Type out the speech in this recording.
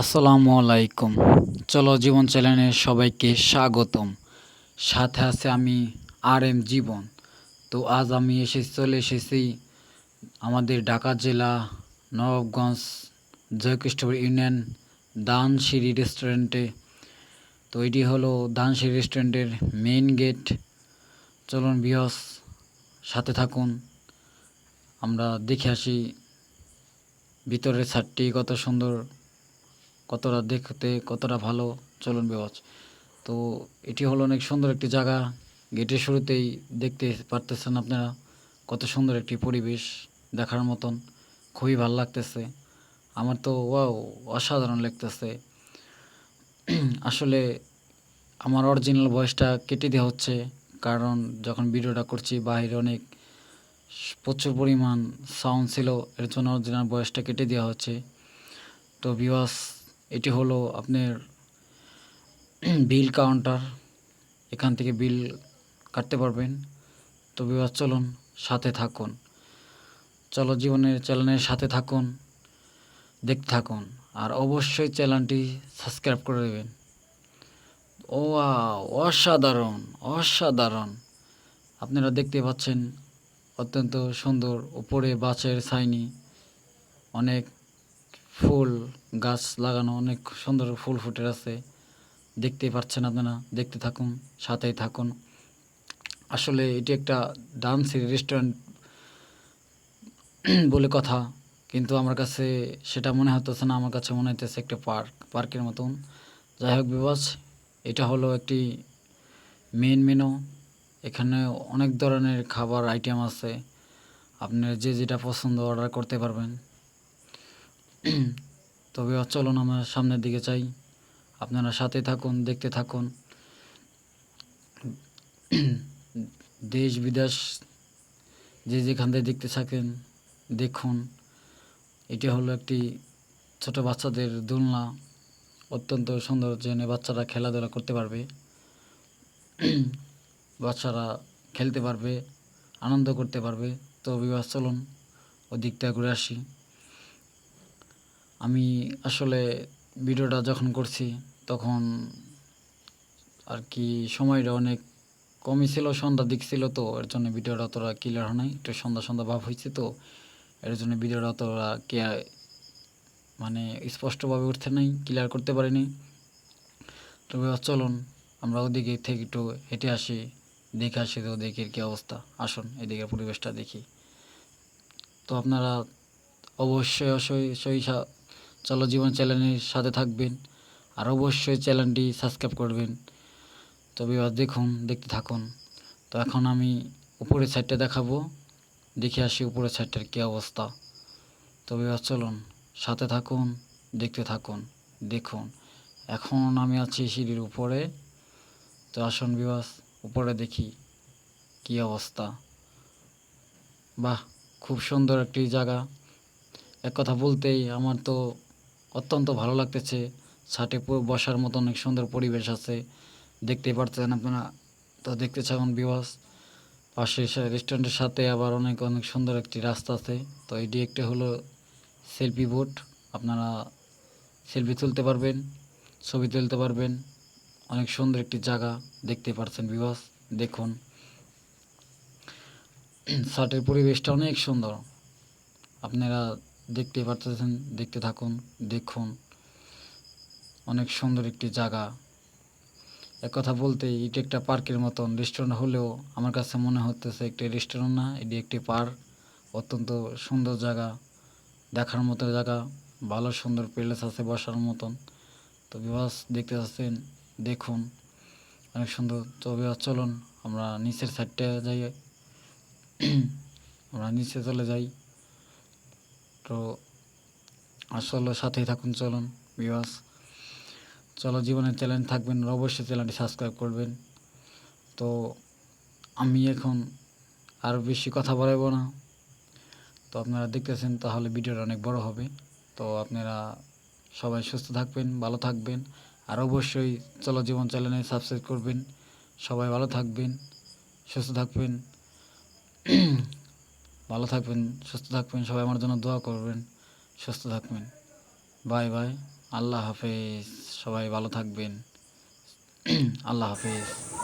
আসসালামু আলাইকুম। চলো জীবন চ্যানেলে সবাইকে স্বাগতম। সাথে আছে আমি আর এম জীবন। তো আজ আমি এসে চলে এসেছি আমাদের ঢাকা জেলা নবাবগঞ্জ জয়কৃষ্ণপুর ইউনিয়ন দানসিঁড়ি রেস্টুরেন্টে তো এটি হলো দানসিঁড়ি রেস্টুরেন্টের মেইন গেট চলুন বিহস সাথে থাকুন। আমরা দেখে আসি ভিতরের ছাদটি কত সুন্দর। কতটা দেখতে, কতটা ভালো, চলুন বেওয়াজ তো এটি হলো অনেক সুন্দর একটি জায়গা। গেটের শুরুতেই দেখতে পারতেছেন আপনারা কত সুন্দর একটি পরিবেশ দেখার মতন। খুবই ভালো লাগতেছে। আমার তো ওয়াও, অসাধারণ লাগতেছে। আসলে আমার অরিজিনাল ভয়েসটা কেটে দেওয়া হচ্ছে, কারণ যখন ভিডিওটা করছি বাইরে অনেক প্রচুর পরিমাণ সাউন্ড ছিল, এর জন্য অরিজিনাল ভয়েসটা কেটে দেওয়া হচ্ছে। তো বিওয়াস এটি হলো আপনার বিল কাউন্টার। এখান থেকে বিল কাটতে পারবেন। তো বিবাস চলুন সাথে থাকুন। চলো জীবনের চ্যানেলের সাথে থাকুন, দেখতে থাকুন, আর অবশ্যই চ্যানেলটি সাবস্ক্রাইব করে দেবেন। ও অসাধারণ অসাধারণ। আপনারা দেখতে পাচ্ছেন অত্যন্ত সুন্দর উপরে বাঁশের ছাইনি অনেক ফুল গাছ লাগানো অনেক সুন্দর ফুল ফুটে আছে। দেখতে পাচ্ছেন আপনারা, দেখতে থাকুন, সাথেই থাকুন। আসলে এটি একটা ডান্সের রেস্টুরেন্ট বলে কথা, কিন্তু আমার কাছে সেটা মনে হতেছে না, আমার কাছে মনে হইতেছে একটা পার্ক, পার্কের মতন। যাই হোক বিবাস এটা হলো একটি মেন মেনু এখানে অনেক ধরনের খাবার আইটেম আছে। আপনার যে যেটা পছন্দ অর্ডার করতে পারবেন। তবে চলুন আমরা সামনের দিকে চাই আপনারা সাথে থাকুন, দেখতে থাকুন। দেশ, বিদেশ, যে যেখান থেকে দেখতে থাকেন, দেখুন। এটি হলো একটি ছোট বাচ্চাদের দোলনা। অত্যন্ত সৌন্দর্য জেনে বাচ্চারা খেলাধুলা করতে পারবে। বাচ্চারা খেলতে পারবে, আনন্দ করতে পারবে। তো বিবাহ চলুন ওদিকটা ঘুরে আসি। আমি আসলে ভিডিওটা যখন করছি, তখন আর কি সময়টা অনেক কমই ছিল সন্ধ্যা দিক ছিল তো, এর জন্য ভিডিওটা অতটা ক্লিয়ার হয় নাই। একটু সন্ধ্যা সন্ধ্যা ভাব হয়েছে তো, এর জন্য ভিডিওটা অতটা কে মানে স্পষ্টভাবে উঠতে নাই ক্লিয়ার করতে পারিনি। তবে চলুন, আমরা ওদিকে থেকে একটু হেঁটে আসি, দেখে আসি তো ওদিকের কী অবস্থা। আসুন, এদিকের পরিবেশটা দেখি। তো আপনারা অবশ্যই অবশ্যই চলো জীবন চ্যানেলের সাথে থাকবেন আর অবশ্যই চ্যানেলটি সাবস্ক্রাইব করবেন। তবে দেখুন, দেখতে থাকুন। তো এখন আমি উপরের সাইডটা দেখাবো। দেখে আসি উপরের সাইডটার কী অবস্থা। তবে চলুন, সাথে থাকুন, দেখতে থাকুন, দেখুন। এখন আমি আছি সিঁড়ির উপরে। তো আসুন বিবাস উপরে দেখি কী অবস্থা। বাহ, খুব সুন্দর একটি জায়গা। এক কথা বলতেই আমার তো অত্যন্ত ভালো লাগতেছে। ছাটে বসার মতো অনেক সুন্দর পরিবেশ আছে। দেখতেই পারতেন আপনারা। তো দেখতে চান বিবাস পাশে রেস্টুরেন্টের সাথে আবার অনেক অনেক সুন্দর একটি রাস্তা আছে। তো এটি একটি হলো সেলফি বোট। আপনারা সেলফি তুলতে পারবেন, ছবি তুলতে পারবেন। অনেক সুন্দর একটি জায়গা দেখতে পারছেন বিবাস দেখুন। শার্টের পরিবেশটা অনেক সুন্দর। আপনারা দেখতে পারতেছেন, দেখতে থাকুন, দেখুন। অনেক সুন্দর একটি জায়গা। এক কথা বলতে এটি একটা পার্কের মতন। রেস্টুরেন্ট হলেও আমার কাছে মনে হতেছে একটি রেস্টুরেন্ট না, এটি একটি পার্ক। অত্যন্ত সুন্দর জায়গা, দেখার মতো জায়গা, ভালো সুন্দর প্লেস আছে বসার মতন। তো বিবাস দেখতে পাচ্ছেন, দেখুন। অনেক সুন্দর তো বিবাস চলুন আমরা নিচের সাইডটা যাই। আমরা নিচে চলে যাই। তো আসলে সাথেই থাকুন, চলুন বিবাস চলো জীবনের চ্যানেল থাকবেন, অবশ্যই চ্যানেলটি সাবস্ক্রাইব করবেন। তো আমি এখন আর বেশি কথা বলব না। তো আপনারা দেখতেছেন, তাহলে ভিডিওটা অনেক বড় হবে। তো আপনারা সবাই সুস্থ থাকবেন, ভালো থাকবেন। আর অবশ্যই চলো, জীবন চ্যানেলে সাবস্ক্রাইব করবেন। সবাই ভালো থাকবেন, সুস্থ থাকবেন। ভালো থাকবেন, সুস্থ থাকবেন, সবাই আমার জন্য দোয়া করবেন, সুস্থ থাকবেন। বাই বাই, আল্লাহ হাফেজ, সবাই ভালো থাকবেন। আল্লাহ হাফেজ।